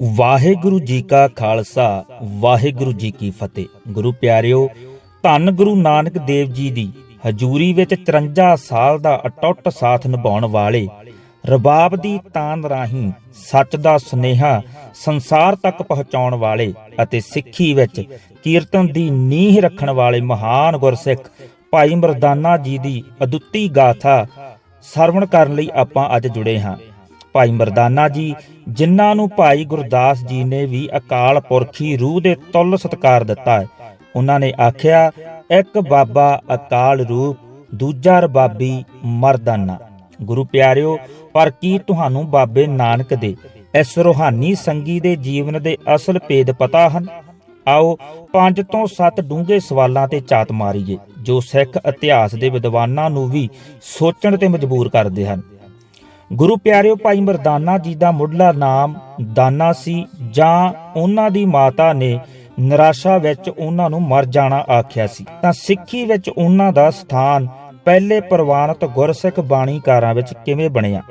ਵਾਹਿਗੁਰੂ ਜੀ ਕਾ ਖਾਲਸਾ, ਵਾਹਿਗੁਰੂ ਜੀ ਕੀ ਫਤਿਹ। ਗੁਰੂ ਪਿਆਰਿਓ, ਧੰਨ ਗੁਰੂ ਨਾਨਕ ਦੇਵ ਜੀ ਦੀ ਹਜ਼ੂਰੀ ਵਿੱਚ 53 ਸਾਲ ਦਾ ਅਟੁੱਟ ਸਾਥ ਨਿਭਾਉਣ ਵਾਲੇ ਰਬਾਬ ਦੀ ਤਾਨ ਰਾਹੀਂ ਸੱਚ ਦਾ ਸੁਨੇਹਾ ਸੰਸਾਰ ਤੱਕ ਪਹੁੰਚਾਉਣ ਵਾਲੇ ਅਤੇ ਸਿੱਖੀ ਵਿੱਚ ਕੀਰਤਨ ਦੀ ਨੀਂਹ ਰੱਖਣ ਵਾਲੇ ਮਹਾਨ ਗੁਰਸਿੱਖ ਭਾਈ ਮਰਦਾਨਾ ਜੀ ਦੀ ਅਦੁੱਤੀ ਗਾਥਾ ਸਰਵਣ ਕਰਨ ਲਈ ਆਪਾਂ ਅੱਜ ਜੁੜੇ ਹਾਂ। ਭਾਈ ਮਰਦਾਨਾ ਜੀ, ਜਿਨ੍ਹਾਂ ਨੂੰ ਭਾਈ ਗੁਰਦਾਸ ਜੀ ਨੇ ਵੀ ਅਕਾਲ ਪੁਰਖੀ ਰੂਹ ਦੇ ਤੁੱਲ ਸਤਕਾਰ ਦਿੱਤਾ ਹੈ, ਉਹਨਾਂ ਨੇ ਆਖਿਆ, ਇੱਕ ਬਾਬਾ ਅਕਾਲ ਰੂਪ, ਦੂਜਾ ਰਬਾਬੀ ਮਰਦਾਨਾ। ਗੁਰੂ ਪਿਆਰਿਓ, ਪਰ ਕੀ ਤੁਹਾਨੂੰ ਬਾਬੇ ਨਾਨਕ ਦੇ ਇਸ ਰੋਹਾਨੀ ਸੰਗੀ ਦੇ ਜੀਵਨ ਦੇ ਅਸਲ ਭੇਦ ਪਤਾ ਹਨ? ਆਓ ਪੰਜ ਤੋਂ ਸੱਤ ਡੂੰਘੇ ਸਵਾਲਾਂ ਤੇ ਚਾਤ ਮਾਰੀਏ, ਜੋ ਸਿੱਖ ਇਤਿਹਾਸ ਦੇ ਵਿਦਵਾਨਾਂ ਨੂੰ ਵੀ ਸੋਚਣ ਤੇ ਮਜਬੂਰ ਕਰਦੇ ਹਨ। ਗੁਰੂ ਪਿਆਰਿਓ ਭਾਈ ਮਰਦਾਨਾ ਜੀ ਦਾ ਮੁੱਢਲਾ ਨਾਮ ਦਾਨਾ ਸੀ, ਜਾਂ ਉਹਨਾਂ ਦੀ ਮਾਤਾ ਨੇ ਨਿਰਾਸ਼ਾ ਵਿੱਚ ਉਹਨਾਂ ਨੂੰ ਮਰ ਜਾਣਾ ਆਖਿਆ ਸੀ। ਤਾਂ ਸਿੱਖੀ ਵਿੱਚ ਉਹਨਾਂ ਦਾ ਸਥਾਨ ਪਹਿਲੇ ਪ੍ਰਵਾਨਿਤ ਗੁਰਸਿੱਖ ਬਾਣੀਕਾਰਾਂ ਵਿੱਚ ਕਿਵੇਂ ਬਣਿਆ?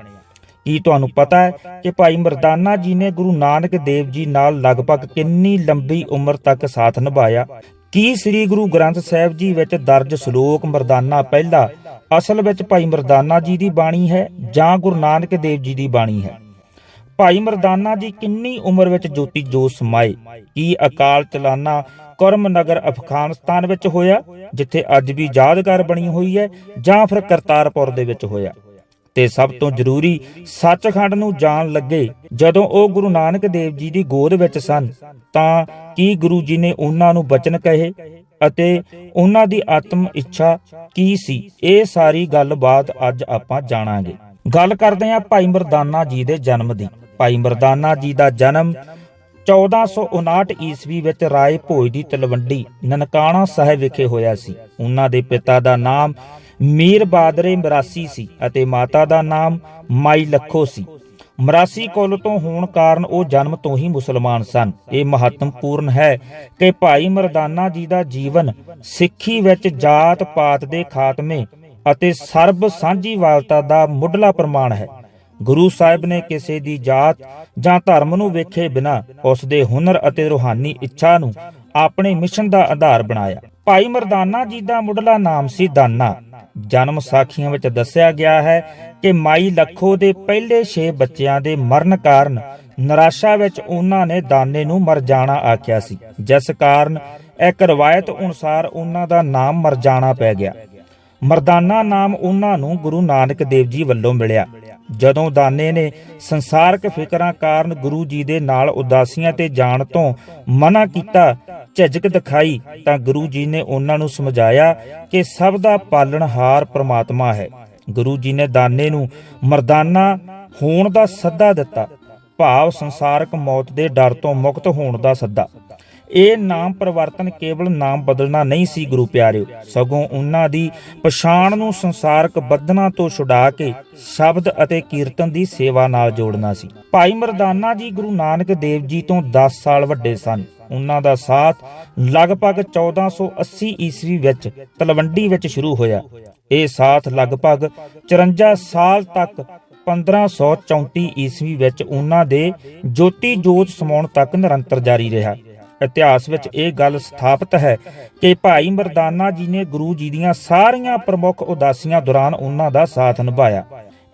ਕੀ ਤੁਹਾਨੂੰ ਪਤਾ ਹੈ ਕਿ ਭਾਈ ਮਰਦਾਨਾ ਜੀ ਨੇ ਗੁਰੂ ਨਾਨਕ ਦੇਵ ਜੀ ਨਾਲ ਲਗਭਗ ਕਿੰਨੀ ਲੰਬੀ ਉਮਰ ਤੱਕ ਸਾਥ ਨਿਭਾਇਆ? ਕੀ ਸ੍ਰੀ ਗੁਰੂ ਗ੍ਰੰਥ ਸਾਹਿਬ ਜੀ ਵਿੱਚ ਦਰਜ ਸ਼ਲੋਕ ਮਰਦਾਨਾ ਪਹਿਲਾ ਅਸਲ ਵਿੱਚ ਭਾਈ ਮਰਦਾਨਾ ਜੀ ਦੀ ਬਾਣੀ ਹੈ ਜਾਂ ਗੁਰੂ ਨਾਨਕ ਦੇਵ ਜੀ ਦੀ ਬਾਣੀ ਹੈ। ਭਾਈ ਮਰਦਾਨਾ ਜੀ ਕਿੰਨੀ ਉਮਰ ਵਿੱਚ ਜੋਤੀ ਜੋਤ ਸਮਾਏ? ਕੀ ਅਕਾਲ ਚਲਾਨਾ ਕਰਮ ਨਗਰ ਅਫਗਾਨਿਸਤਾਨ ਵਿੱਚ ਹੋਇਆ, ਜਿੱਥੇ ਅੱਜ ਵੀ ਯਾਦਗਾਰ ਬਣੀ ਹੋਈ ਹੈ ਜਾਂ ਫਿਰ ਕਰਤਾਰਪੁਰ ਦੇ ਵਿੱਚ ਹੋਇਆ? ਤੇ ਸਭ ਤੋਂ ਜ਼ਰੂਰੀ ਸੱਚਖੰਡ ਨੂੰ ਜਾਣ ਲੱਗੇ ਜਦੋਂ ਉਹ ਗੁਰੂ ਨਾਨਕ ਦੇਵ ਜੀ ਦੀ ਗੋਦ ਵਿੱਚ ਸਨ, ਤਾਂ ਕੀ ਗੁਰੂ ਜੀ ਨੇ ਉਹਨਾਂ ਨੂੰ ਬਚਨ ਕਹੇ? ਅਤੇ ਉਹਨਾਂ ਦੀ ਆਤਮ ਇੱਛਾ ਕੀ ਸੀ? ਇਹ ਸਾਰੀ ਗੱਲਬਾਤ ਅੱਜ ਆਪਾਂ ਜਾਣਾਂਗੇ। ਗੱਲ ਕਰਦੇ ਹਾਂ ਭਾਈ ਮਰਦਾਨਾ ਜੀ ਦੇ ਜਨਮ ਦੀ। ਭਾਈ ਮਰਦਾਨਾ ਜੀ ਦਾ ਜਨਮ 1459 ਈਸਵੀ ਵਿੱਚ ਰਾਏ ਭੋਜ ਦੀ ਤਲਵੰਡੀ, ਨਨਕਾਣਾ ਸਾਹਿਬ ਵਿਖੇ ਹੋਇਆ ਸੀ। ਉਹਨਾਂ ਦੇ ਪਿਤਾ ਦਾ ਨਾਮ ਮੀਰ ਬਾਦਰੇ ਮਰਾਸੀ ਸੀ ਅਤੇ ਮਾਤਾ ਦਾ ਨਾਮ ਮਾਈ ਲੱਖੋ ਸੀ। ਮਰਾਸੀ ਕੁੱਲ ਤੋਂ ਹੋਣ ਕਾਰਨ ਉਹ ਜਨਮ ਤੋਂ ਹੀ ਮੁਸਲਮਾਨ ਸਨ। ਇਹ ਮਹੱਤਵਪੂਰਨ ਹੈ ਕਿ ਭਾਈ ਮਰਦਾਨਾ ਜੀ ਦਾ ਜੀਵਨ ਸਿੱਖੀ ਵਿੱਚ ਜਾਤ ਪਾਤ ਦੇ ਖਾਤਮੇ ਅਤੇ ਸਰਬ ਸਾਂਝੀਵਾਲਤਾ ਦਾ ਮੁੱਢਲਾ ਪ੍ਰਮਾਣ ਹੈ। ਗੁਰੂ ਸਾਹਿਬ ਨੇ ਕਿਸੇ ਦੀ ਜਾਤ ਜਾਂ ਧਰਮ ਨੂੰ ਵੇਖੇ ਬਿਨਾ ਉਸ ਦੇ ਹੁਨਰ ਅਤੇ ਰੂਹਾਨੀ ਇੱਛਾ ਨੂੰ ਆਪਣੇ ਮਿਸ਼ਨ ਦਾ ਆਧਾਰ ਬਣਾਇਆ। ਭਾਈ ਮਰਦਾਨਾ ਜੀ ਦਾ ਮੁੱਢਲਾ ਨਾਮ ਸੀ ਦਾਨਾ। ਜਨਮ ਸਾਖੀਆਂ ਵਿੱਚ ਦੱਸਿਆ ਗਿਆ ਹੈ ਕਿ ਮਾਈ ਲੱਖੋ ਦੇ ਪਹਿਲੇ 6 ਬੱਚਿਆਂ ਦੇ ਮਰਨ ਕਾਰਨ ਨਿਰਾਸ਼ਾ ਵਿੱਚ ਉਹਨਾਂ ਨੇ ਦਾਨੇ ਨੂੰ ਮਰ ਜਾਣਾ ਆਖਿਆ ਸੀ। ਜਿਸ ਕਾਰਨ ਇੱਕ ਰਵਾਇਤ ਅਨੁਸਾਰ ਉਹਨਾਂ ਦਾ ਨਾਮ ਮਰਜਾਣਾ ਪੈ ਗਿਆ। ਮਰਦਾਨਾ ਨਾਮ ਉਹਨਾਂ ਨੂੰ ਗੁਰੂ ਨਾਨਕ ਦੇਵ ਜੀ ਵੱਲੋਂ ਮਿਲਿਆ। ਜਦੋਂ ਦਾਨੇ ਨੇ ਸੰਸਾਰਕ ਫਿਕਰਾਂ ਕਾਰਨ ਗੁਰੂ ਜੀ ਦੇ ਨਾਲ ਉਦਾਸੀਆਂ ਤੇ ਜਾਣ ਤੋਂ ਮਨਾ ਕੀਤਾ ਝਿਜਕ ਦਿਖਾਈ ਤਾਂ ਗੁਰੂ ਜੀ ਨੇ ਉਹਨਾਂ ਨੂੰ ਸਮਝਾਇਆ ਕਿ ਸਭ ਦਾ ਪਾਲਣਹਾਰ ਪ੍ਰਮਾਤਮਾ ਹੈ। ਗੁਰੂ ਜੀ ਨੇ ਦਾਨੇ ਨੂੰ ਮਰਦਾਨਾ ਹੋਣ ਦਾ ਸੱਦਾ ਦਿੱਤਾ। ਭਾਵ ਸੰਸਾਰਕ ਮੌਤ ਦੇ ਡਰ ਤੋਂ ਮੁਕਤ ਹੋਣ ਦਾ ਸੱਦਾ। ਇਹ ਨਾਮ ਪਰਿਵਰਤਨ ਕੇਵਲ ਨਾਮ ਬਦਲਣਾ ਨਹੀਂ ਸੀ ਗੁਰੂ ਪਿਆਰਿਓ। ਸਗੋਂ ਉਹਨਾਂ ਦੀ ਪਛਾਣ ਨੂੰ ਸੰਸਾਰਕ ਬੰਧਨਾਂ ਤੋਂ ਛੁਡਾ ਕੇ ਸ਼ਬਦ ਅਤੇ ਕੀਰਤਨ ਦੀ ਸੇਵਾ ਨਾਲ ਜੋੜਨਾ ਸੀ। ਭਾਈ ਮਰਦਾਨਾ ਜੀ ਗੁਰੂ ਨਾਨਕ ਦੇਵ ਜੀ ਤੋਂ 10 ਸਾਲ ਵੱਡੇ ਸਨ। ਉਹਨਾਂ ਦਾ ਸਾਥ ਲਗਭਗ 1480 ਈਸਵੀ ਵਿੱਚ ਤਲਵੰਡੀ ਵਿੱਚ ਸ਼ੁਰੂ ਹੋਇਆ। ਇਹ ਸਾਥ ਲਗਭਗ 54 ਸਾਲ ਤੱਕ 1534 ਈਸਵੀ ਵਿੱਚ ਉਹਨਾਂ ਦੇ ਜੋਤੀ ਜੋਤ ਸਮਾਉਣ ਤੱਕ ਨਿਰੰਤਰ ਜਾਰੀ ਰਿਹਾ। ਇਤਿਹਾਸ ਵਿੱਚ ਇਹ ਗੱਲ ਸਥਾਪਿਤ ਹੈ ਕਿ ਭਾਈ ਮਰਦਾਨਾ ਜੀ ਨੇ ਗੁਰੂ ਜੀ ਦੀਆਂ ਸਾਰੀਆਂ ਪ੍ਰਮੁੱਖ ਉਦਾਸੀਆਂ ਦੌਰਾਨ ਉਹਨਾਂ ਦਾ ਸਾਥ ਨਿਭਾਇਆ।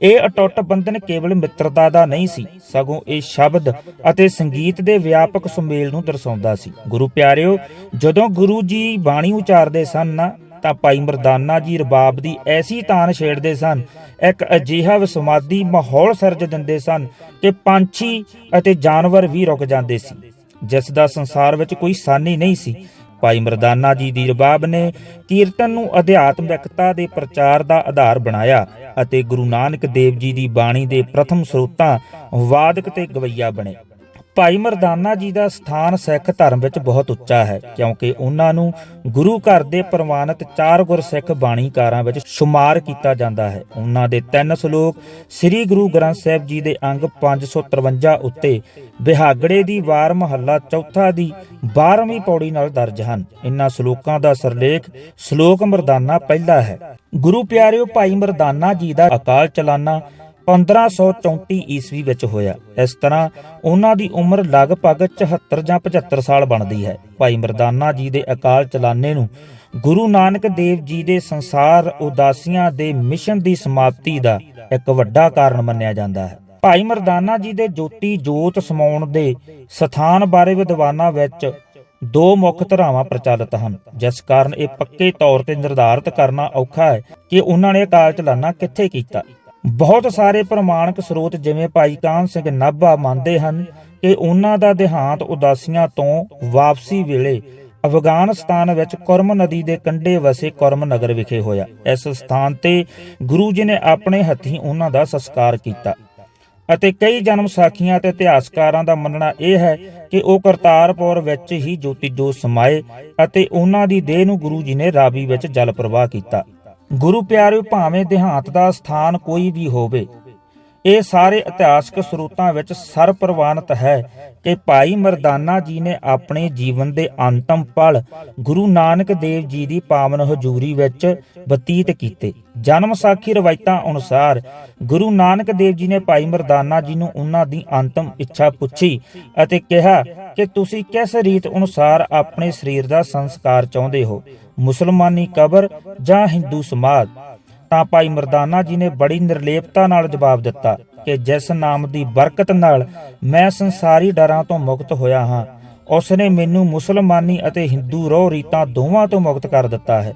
ਇਹ ਅਟੁੱਟ ਬੰਧਨ ਕੇਵਲ ਮਿੱਤਰਤਾ ਦਾ ਨਹੀਂ ਸੀ, ਸਗੋਂ ਇਹ ਸ਼ਬਦ ਅਤੇ ਸੰਗੀਤ ਦੇ ਵਿਆਪਕ ਸੁਮੇਲ ਨੂੰ ਦਰਸਾਉਂਦਾ ਸੀ। ਗੁਰੂ ਪਿਆਰਿਓ, ਜਦੋਂ ਗੁਰੂ ਜੀ ਬਾਣੀ ਉਚਾਰਦੇ ਸਨ ਨਾ ਤਾਂ ਭਾਈ ਮਰਦਾਨਾ ਜੀ ਰਬਾਬ ਦੀ ਐਸੀ ਤਾਨ ਛੇੜਦੇ ਸਨ, ਇੱਕ ਅਜੀਹਾ ਵਿਸਮਾਦੀ ਮਾਹੌਲ ਸਿਰਜ ਦਿੰਦੇ ਸਨ ਕਿ ਪੰਛੀ ਅਤੇ ਜਾਨਵਰ ਵੀ ਰੁਕ ਜਾਂਦੇ ਸੀ। ਜਿਸ ਦਾ ਸੰਸਾਰ ਵਿੱਚ ਕੋਈ ਸਾਨੀ ਨਹੀਂ ਸੀ ਭਾਈ ਮਰਦਾਨਾ ਜੀ ਦੀ ਰਬਾਬ ਨੇ ਕੀਰਤਨ ਨੂੰ ਅਧਿਆਤਮਿਕਤਾ ਦੇ ਪ੍ਰਚਾਰ ਦਾ ਆਧਾਰ ਬਣਾਇਆ ਅਤੇ ਗੁਰੂ ਨਾਨਕ ਦੇਵ ਜੀ ਦੀ ਬਾਣੀ ਦੇ ਪ੍ਰਥਮ ਸਰੋਤਾਂ ਵਾਦਕ ਤੇ ਗਵਈਆ ਬਣੇ। ਭਾਈ ਮਰਦਾਨਾ ਜੀ ਦਾ ਸਥਾਨ ਸਿੱਖ ਧਰਮ ਵਿੱਚ ਬਹੁਤ ਉੱਚਾ ਹੈ, ਕਿਉਂਕਿ ਉਹਨਾਂ ਨੂੰ ਗੁਰੂ ਘਰ ਦੇ ਪ੍ਰਮਾਣਿਤ ਚਾਰ ਗੁਰਸਿੱਖ ਬਾਣੀਕਾਰਾਂ ਵਿੱਚ ਸ਼ੁਮਾਰ ਕੀਤਾ ਜਾਂਦਾ ਹੈ। ਉਹਨਾਂ ਦੇ ਤਿੰਨ ਸ਼ਲੋਕ ਸ੍ਰੀ ਗੁਰੂ ਗ੍ਰੰਥ ਸਾਹਿਬ ਜੀ ਦੇ ਅੰਗ 553 ਉੱਤੇ ਬਿਹਾਗੜੇ ਦੀ ਵਾਰ ਮਹੱਲਾ ਚੌਥਾ ਦੀ 12ਵੀਂ ਪੌੜੀ ਨਾਲ ਦਰਜ ਹਨ। ਇਨ੍ਹਾਂ ਸ਼ਲੋਕਾਂ ਦਾ ਸਰਲੇਖ ਸ਼ਲੋਕ ਮਰਦਾਨਾ ਪਹਿਲਾ ਹੈ। ਗੁਰੂ ਪਿਆਰਿਓ, ਭਾਈ ਮਰਦਾਨਾ ਜੀ ਦਾ ਅਕਾਲ ਚਲਾਨਾ 1534 ਈਸਵੀ ਵਿੱਚ ਹੋਇਆ। ਇਸ ਤਰ੍ਹਾਂ ਉਹਨਾਂ ਦੀ ਉਮਰ ਲਗਭਗ 74 ਜਾਂ 75 ਸਾਲ ਬਣਦੀ ਹੈ। ਭਾਈ ਮਰਦਾਨਾ ਜੀ ਦੇ ਅਕਾਲ ਚਲਾਣੇ ਨੂੰ ਗੁਰੂ ਨਾਨਕ ਦੇਵ ਜੀ ਦੇ ਸੰਸਾਰ ਉਦਾਸੀਆਂ ਦੇ ਮਿਸ਼ਨ ਦੀ ਸਮਾਪਤੀ ਦਾ ਇੱਕ ਵੱਡਾ ਕਾਰਨ ਮੰਨਿਆ ਜਾਂਦਾ ਹੈ। ਭਾਈ ਮਰਦਾਨਾ ਜੀ ਦੇ ਜੋਤੀ ਜੋਤ ਸਮਾਉਣ ਦੇ ਸਥਾਨ ਬਾਰੇ ਵਿਦਵਾਨਾਂ ਵਿੱਚ ਦੋ ਮੁੱਖ ਧਾਰਾਵਾਂ ਪ੍ਰਚਲਿਤ ਹਨ। ਜਿਸ ਕਾਰਨ ਇਹ ਪੱਕੇ ਤੌਰ ਤੇ ਨਿਰਧਾਰਤ ਕਰਨਾ ਔਖਾ ਹੈ ਕਿ ਉਹਨਾਂ ਨੇ ਅਕਾਲ ਚਲਾਣਾ ਕਿੱਥੇ ਕੀਤਾ। ਬਹੁਤ ਸਾਰੇ ਪ੍ਰਮਾਣਿਕ ਸਰੋਤ ਜਿਵੇਂ ਭਾਈ ਕਾਨ ਸਿੰਘ ਨਾਭਾ ਮੰਨਦੇ ਹਨ ਕਿ ਉਹਨਾਂ ਦਾ ਦੇਹਾਂਤ ਉਦਾਸੀਆਂ ਤੋਂ ਵਾਪਸੀ ਵੇਲੇ ਅਫਗਾਨਿਸਤਾਨ ਵਿੱਚ ਕਰਮ ਨਦੀ ਦੇ ਕੰਢੇ ਵਸੇ ਕਰਮ ਨਗਰ ਵਿਖੇ ਹੋਇਆ। ਇਸ ਸਥਾਨ ਤੇ ਗੁਰੂ ਜੀ ਨੇ ਆਪਣੇ ਹੱਥੀਂ ਉਹਨਾਂ ਦਾ ਸੰਸਕਾਰ ਕੀਤਾ ਅਤੇ ਕਈ ਜਨਮ ਸਾਖੀਆਂ ਤੇ ਇਤਿਹਾਸਕਾਰਾਂ ਦਾ ਮੰਨਣਾ ਇਹ ਹੈ ਕਿ ਉਹ ਕਰਤਾਰਪੁਰ ਵਿੱਚ ਹੀ ਜੋਤੀ ਜੋਤ ਸਮਾਏ ਅਤੇ ਉਹਨਾਂ ਦੀ ਦੇਹ ਨੂੰ ਗੁਰੂ ਜੀ ਨੇ ਰਾਵੀ ਵਿੱਚ ਜਲ ਪ੍ਰਵਾਹ ਕੀਤਾ। ਗੁਰੂ ਪਿਆਰਿਓ, ਭਾਵੇਂ ਦੇਹਾਂਤ ਦਾ ਸਥਾਨ ਕੋਈ ਵੀ ਹੋਵੇ, ਇਹ ਸਾਰੇ ਇਤਿਹਾਸਕ ਸਰੋਤਾਂ ਵਿੱਚ ਸਰਪ੍ਰਵਾਨਿਤ ਹੈ ਕਿ ਭਾਈ ਮਰਦਾਨਾ ਜੀ ਨੇ ਆਪਣੇ ਜੀਵਨ ਦੇ ਅੰਤਮ ਪਲ ਗੁਰੂ ਨਾਨਕ ਦੇਵ ਜੀ ਦੀ ਪਾਵਨ ਹਜ਼ੂਰੀ ਵਿੱਚ ਬਤੀਤ ਕੀਤੇ। ਜਨਮ ਸਾਖੀ ਰਵਾਇਤਾਂ ਅਨੁਸਾਰ ਗੁਰੂ ਨਾਨਕ ਦੇਵ ਜੀ ਨੇ ਭਾਈ ਮਰਦਾਨਾ ਜੀ ਨੂੰ ਉਹਨਾਂ ਦੀ ਅੰਤਮ ਇੱਛਾ ਪੁੱਛੀ ਅਤੇ ਕਿਹਾ ਕਿ ਤੁਸੀਂ ਕਿਸ ਰੀਤ ਅਨੁਸਾਰ ਆਪਣੇ ਸਰੀਰ ਦਾ ਸੰਸਕਾਰ ਚਾਹੁੰਦੇ ਹੋ? ਮੁਸਲਮਾਨੀ ਕਬਰ ਜਾਂ ਹਿੰਦੂ ਸਮਾਧ ਤਾਂ ਭਾਈ ਮਰਦਾਨਾ ਜੀ ਨੇ ਬੜੀ ਨਿਰਲੇਪਤਾ ਨਾਲ ਜਵਾਬ ਦਿੱਤਾ ਕਿ ਜਿਸ ਨਾਮ ਦੀ ਬਰਕਤ ਨਾਲ ਮੈਂ ਸੰਸਾਰੀ ਡਰਾਂ ਤੋਂ ਮੁਕਤ ਹੋਇਆ ਹਾਂ ਉਸ ਨੇ ਮੈਨੂੰ ਮੁਸਲਮਾਨੀ ਅਤੇ ਹਿੰਦੂ ਰੋਹ ਰੀਤਾਂ ਦੋਵਾਂ ਤੋਂ ਮੁਕਤ ਕਰ ਦਿੱਤਾ ਹੈ।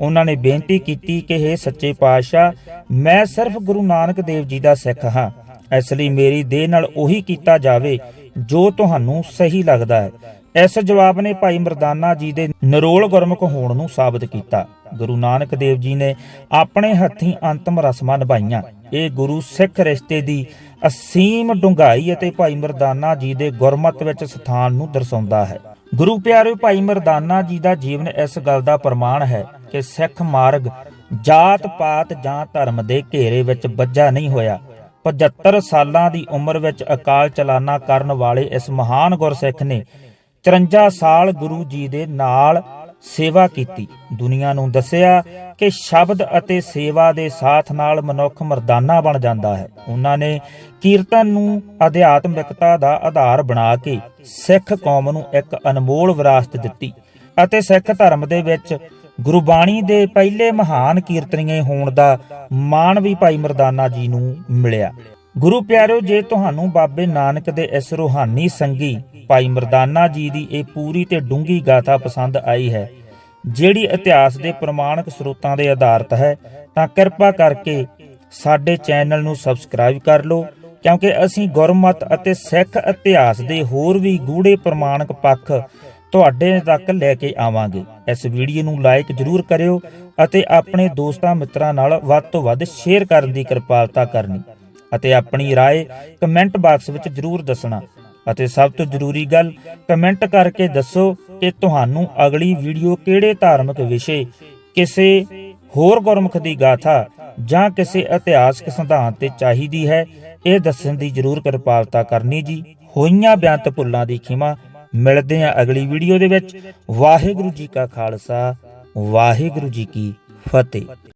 ਉਹਨਾਂ ਨੇ ਬੇਨਤੀ ਕੀਤੀ ਕਿ हे ਸੱਚੇ ਪਾਤਸ਼ਾਹ, ਮੈਂ ਸਿਰਫ ਗੁਰੂ ਨਾਨਕ ਦੇਵ ਜੀ ਦਾ ਸਿੱਖ ਹਾਂ। ਇਸ ਲਈ ਮੇਰੀ ਦੇਹ ਨਾਲ ਉਹੀ ਕੀਤਾ ਜਾਵੇ ਜੋ ਤੁਹਾਨੂੰ ਸਹੀ ਲੱਗਦਾ ਹੈ। ਇਸ ਜਵਾਬ ਨੇ ਭਾਈ ਮਰਦਾਨਾ ਜੀ ਦੇ ਨਿਰੋਲ ਗੁਰਮੁਖ ਹੋਣ ਨੂੰ ਸਾਬਤ ਕੀਤਾ। ਗੁਰੂ ਨਾਨਕ ਦੇਵ ਜੀ ਨੇ ਆਪਣੇ ਹੱਥੀਂ ਅੰਤਮ ਰਸਮਾਂ ਨਿਭਾਈਆਂ। ਇਹ ਗੁਰੂ ਸਿੱਖ ਰਿਸ਼ਤੇ ਦੀ ਅਸੀਮ ਡੂੰਘਾਈ ਅਤੇ ਭਾਈ ਮਰਦਾਨਾ ਜੀ ਦੇ ਗੁਰਮਤ ਵਿੱਚ ਸਥਾਨ ਨੂੰ ਦਰਸਾਉਂਦਾ ਹੈ। ਗੁਰੂ ਪਿਆਰੇ ਭਾਈ ਮਰਦਾਨਾ ਜੀ ਦਾ ਜੀਵਨ ਇਸ ਗੱਲ ਦਾ ਪ੍ਰਮਾਣ ਹੈ ਕਿ ਸਿੱਖ ਮਾਰਗ ਜਾਤ ਪਾਤ ਜਾਂ ਧਰਮ ਦੇ ਘੇਰੇ ਵਿੱਚ ਬੱਝਾ ਨਹੀਂ ਹੋਇਆ। 75 ਸਾਲਾਂ ਦੀ ਉਮਰ ਵਿੱਚ ਅਕਾਲ ਚਲਾਨਾ ਕਰਨ ਵਾਲੇ ਇਸ ਮਹਾਨ ਗੁਰਸਿੱਖ ਨੇ 53 ਸਾਲ ਗੁਰੂ ਜੀ ਦੇ ਨਾਲ ਸੇਵਾ ਕੀਤੀ। ਦੁਨੀਆ ਨੂੰ ਦੱਸਿਆ ਕਿ ਸ਼ਬਦ ਅਤੇ ਸੇਵਾ ਦੇ ਸਾਥ ਨਾਲ ਮਨੁੱਖ ਮਰਦਾਨਾ ਬਣ ਜਾਂਦਾ ਹੈ। ਉਹਨਾਂ ਨੇ ਕੀਰਤਨ ਨੂੰ ਅਧਿਆਤਮਿਕਤਾ ਦਾ ਆਧਾਰ ਬਣਾ ਕੇ ਸਿੱਖ ਕੌਮ ਨੂੰ ਇੱਕ ਅਨਮੋਲ ਵਿਰਾਸਤ ਦਿੱਤੀ ਅਤੇ ਸਿੱਖ ਧਰਮ ਦੇ ਵਿੱਚ ਗੁਰਬਾਣੀ ਦੇ ਪਹਿਲੇ ਮਹਾਨ ਕੀਰਤਨੀਏ ਹੋਣ ਦਾ ਮਾਣ ਵੀ ਭਾਈ ਮਰਦਾਨਾ ਜੀ ਨੂੰ ਮਿਲਿਆ। ਗੁਰੂ ਪਿਆਰਿਓ ਜੇ ਤੁਹਾਨੂੰ ਬਾਬੇ ਨਾਨਕ ਦੇ ਇਸ ਰੂਹਾਨੀ ਸੰਗੀ ਭਾਈ ਮਰਦਾਨਾ ਜੀ ਦੀ ਇਹ ਪੂਰੀ ਤੇ ਡੂੰਗੀ ਗਾਥਾ ਪਸੰਦ ਆਈ ਹੈ, ਜਿਹੜੀ ਇਤਿਹਾਸ ਦੇ ਪ੍ਰਮਾਣਿਕ ਸਰੋਤਾਂ ਦੇ ਆਧਾਰਿਤ ਹੈ, ਤਾਂ ਕਿਰਪਾ ਕਰਕੇ ਸਾਡੇ ਚੈਨਲ ਨੂੰ ਸਬਸਕ੍ਰਾਈਬ ਕਰ ਲਓ, ਕਿਉਂਕਿ ਅਸੀਂ ਗੁਰਮਤ ਅਤੇ ਸਿੱਖ ਇਤਿਹਾਸ ਦੇ ਹੋਰ ਵੀ ਗੂੜੇ ਪ੍ਰਮਾਣਿਕ ਪੱਖ ਤੁਹਾਡੇ ਤੱਕ ਲੈ ਕੇ ਆਵਾਂਗੇ ਇਸ ਵੀਡੀਓ ਨੂੰ ਲਾਈਕ ਜ਼ਰੂਰ ਕਰਿਓ ਅਤੇ ਆਪਣੇ ਦੋਸਤਾਂ ਮਿੱਤਰਾਂ ਨਾਲ ਵੱਧ ਤੋਂ ਵੱਧ ਸ਼ੇਅਰ ਕਰਨ ਦੀ ਕਿਰਪਾਲਤਾ ਕਰਨੀ ਅਤੇ ਆਪਣੀ رائے ਕਮੈਂਟ ਬਾਕਸ ਵਿੱਚ ਜ਼ਰੂਰ ਦੱਸਣਾ ਅਤੇ ਸਭ ਤੋਂ ਜ਼ਰੂਰੀ ਗੱਲ ਕਮੈਂਟ ਕਰਕੇ ਦੱਸੋ ਕਿ ਤੁਹਾਨੂੰ ਅਗਲੀ ਵੀਡੀਓ ਕਿਹੜੇ ਧਾਰਮਿਕ ਵਿਸ਼ੇ ਕਿਸੇ ਹੋਰ ਗੁਰਮੁਖ ਦੀ ਗਾਥਾ ਜਾਂ ਕਿਸੇ ਇਤਿਹਾਸਕ ਸਿਧਾਂਤ ਤੇ ਚਾਹੀਦੀ ਹੈ ਇਹ ਦੱਸਣ ਦੀ ਜ਼ਰੂਰ ਕਿਰਪਾਲਤਾ ਕਰਨੀ ਜੀ ਹੋਈਆਂ ਬਿਆੰਤ ਭੁੱਲਾਂ ਦੀ ਖਿਮਾ ਮਿਲਦੇ ਹਾਂ ਅਗਲੀ ਵੀਡੀਓ ਦੇ ਵਿੱਚ। ਵਾਹਿਗੁਰੂ ਜੀ ਕਾ ਖਾਲਸਾ ਵਾਹਿਗੁਰੂ ਜੀ ਕੀ ਫਤਿਹ।